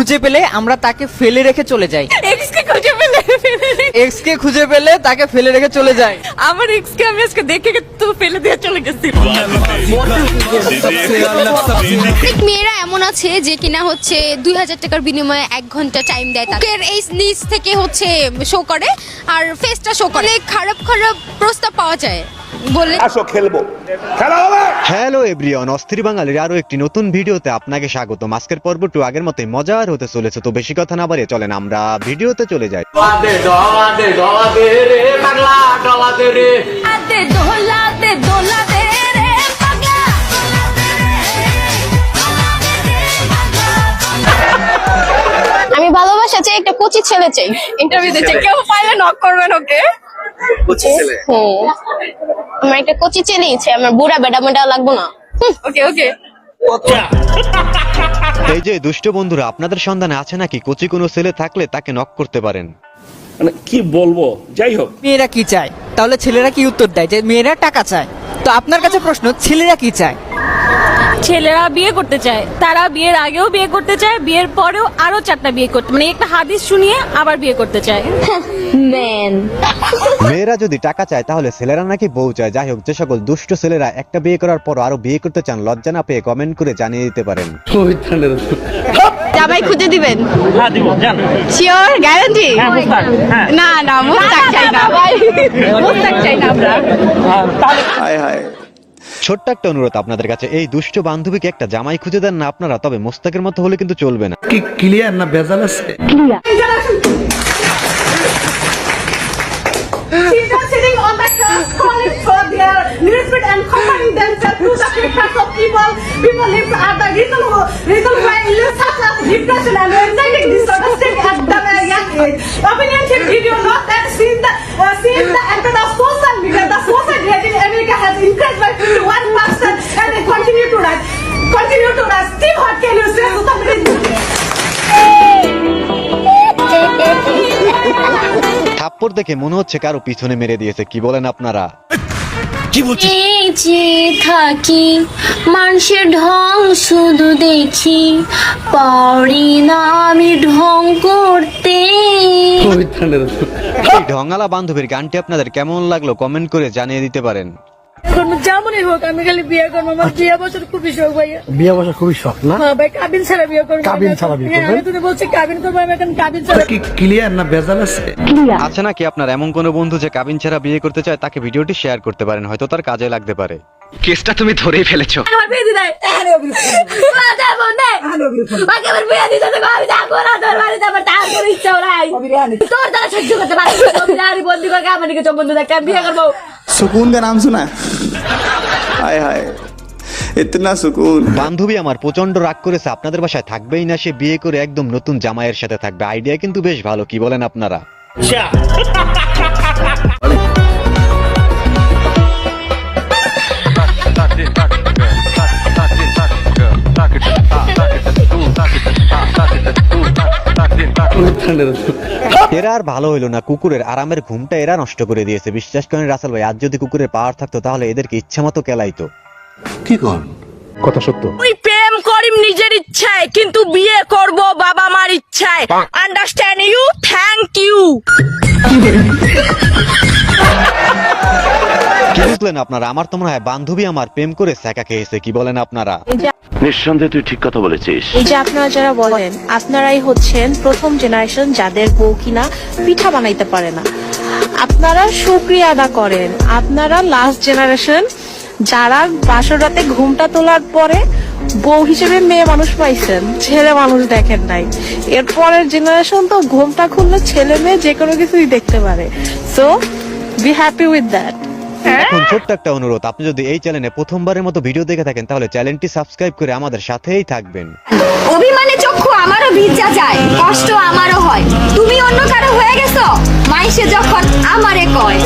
খুঁজে পেলে আমরা তাকে ফেলে রেখে চলে যাই এক্স কে খুঁজে পেলে এক্স কে খুঁজে পেলে তাকে ফেলে রেখে চলে যাই আমার এক্স কে আমি আজকে দেখে তো ফেলে দিয়ে চলে গেছি মেয়েরা এমন আছে যে কিনা হচ্ছে দুই হাজার টাকার বিনিময়ে এক ঘণ্টা টাইম দেয় তাদের এই নিচ থেকে হচ্ছে শো করে আর ফেসটা শো করে। খারাপ খারাপ প্রস্তাব পাওয়া যায়। বললে আসো খেলব। খেলা হবে! হ্যালো এভরিওয়ান অস্থির বাঙালির আরও একটি নতুন ভিডিওতে আপনাকে স্বাগত আজকের পর্বটু আগের মতোই মজার হতে চলেছে তো বেশি কথা না বাড়িয়ে চলেন আমরা ভিডিওতে চলে যাই। ভালোবাসা চাই একটা কচি ছেলে চাই। ইন্টারভিউ দিচ্ছে কেউ পাইলে নক করবেন ওকে। হুম। আমার একটা কচি ছেলে ইচ্ছে আমার বুড়া বেডা মেডা লাগবো না। ওকে ওকে। এই যে দুষ্ট বন্ধুরা আপনাদের সন্ধানে আছে নাকি কচি কোনো ছেলে থাকলে তাকে নক করতে পারেন? মানে কি বলব? যাই হোক। মেয়েরা কি চায়? তাহলে ছেলেরা কি উত্তর দেয়? যে মেয়েরা টাকা চায়। তো আপনার কাছে প্রশ্ন ছেলেরা কি চায়? ছেলেরা বিয়ে করতে চায় তারা বিয়ের আগেও বিয়ে করতে চায় বিয়ের পরেও আরও চারটা বিয়ে করতে মানে একটা হাদিস শুনিয়ে আবার বিয়ে করতে চায়। ম্যান। মেয়েরা যদি টাকা চায় তাহলে ছেলেরা নাকি বউ চায়। যাই হোক যে সকল দুষ্ট ছেলেরা একটা বিয়ে করার পর আরও বিয়ে করতে চান লজ্জা না পেয়ে কমেন্ট করে জানিয়ে দিতে পারেন। জামাই খুঁজে দিবেন? শিওর গ্যারান্টি না না মুস্তাক চাই না। মুস্তাক চাই না আমরা। ছোট্ট একটা অনুরোধ আপনাদের কাছে। এই দুষ্ট বান্ধবীকে একটা জামাই খুঁজে দেন না আপনারা তবে মোস্তাকের মতো হলে কিন্তু চলবে না। কি ক্লিয়ার না ভেজাল আছে? Children sitting on the class calling for their newsprint and থাপ্পড় দেখে মনে হচ্ছে কারও পিছনে মেরে দিয়েছে কি বলেন আপনারা? এই যে থাকি মানুষের ঢং শুধু দেখি পারি না আমি ঢং করতে। এই ঢঙ্গালা বান্ধবীর গানটি আপনাদের কেমন লাগল কমেন্ট করে জানিয়ে দিতে পারেন। যেমনই হোক আমি খালি বিয়ে করব। আমার বিয়ে বছর খুবই শখ ভাইয়া। বিয়ে বসা খুবই শখ না? হ্যাঁ ভাই কাবিন ছাড়া বিয়ে করব কাবিন ছাড়া বিয়ে আমি তুমি বলছি কাবিন করব আমি এখন কাবিন ছাড়া কি ক্লিয়ার না ভেজাল আছে? আছে নাকি আপনার এমন কোনো বন্ধু যে কাবিন ছাড়া বিয়ে করতে চায় তাকে ভিডিওটি শেয়ার করতে পারেন হয়তো তার কাজে লাগতে পারে। কেসটা তুমি ধরেই ফেলেছো। তোর দ্বারা সহ্য করতে পারি বিরিয়ানি করে আমার দিকে চোখ বন্ধু দেখে বিয়ে করব। सुकून का नाम सुना है हाय हाय इतना सुकून বান্ধবী আমার প্রচন্ড রাগ করেছে আপনাদের বাসায় থাকবেই না সে বিয়ে করে একদম নতুন জামাইয়ের সাথে থাকবে আইডিয়া কিন্তু বেশ ভালো কি বলেন আপনারা এরা আর ভালো হইল না। কুকুরের আরামের ঘুমটা এরা নষ্ট করে দিয়েছে। বিশ্বাস করেন রাসেল ভাই আজ যদি কুকুরের পাওয়ার থাকতো তাহলে এদেরকে ইচ্ছা মতো কেলাইতো। তুই প্রেম করিম নিজের ইচ্ছায় কিন্তু বিয়ে করব বাবা মার ইচ্ছায়। আন্ডারস্ট্যান্ড ইউ থ্যাংক ইউ কি বুঝলেন আপনারা? আমার তো মনে হয় বান্ধবী আমার প্রেম করে স্যাকা খেয়েছে কি বলেন আপনারা? নিঃসন্দেহে তুই ঠিক কথা বলেছিস। এই যে আপনারা যারা বলেন, আপনারাই হচ্ছেন প্রথম জেনারেশন যাদের বউ কিনা পিঠা বানাইতে পারে না। আপনারা সুক্রিয়া আদা করেন। আপনারা লাস্ট জেনারেশন যারা বাসর ঘুমটা তোলার পরে বউ হিসেবে মেয়ে মানুষ পাইছেন, ছেলে মানুষ দেখেন নাই। এরপরের জেনারেশন তো ঘুমটা খুললে ছেলে মেয়ে যে কোনো কিছুই দেখতে পারে। So be happy with that এখন ছোট্ট একটা অনুরোধ আপনি যদি এই চ্যানেলে প্রথমবারের মতো ভিডিও দেখে থাকেন তাহলে চ্যানেলটি সাবস্ক্রাইব করে আমাদের সাথেই থাকবেন। অভিমানে চক্ষু আমারও ভিজা যায় কষ্ট আমারও হয়। তুমি অন্য কারও হয়ে গেছো? মাইসে যখন আমারে কয়।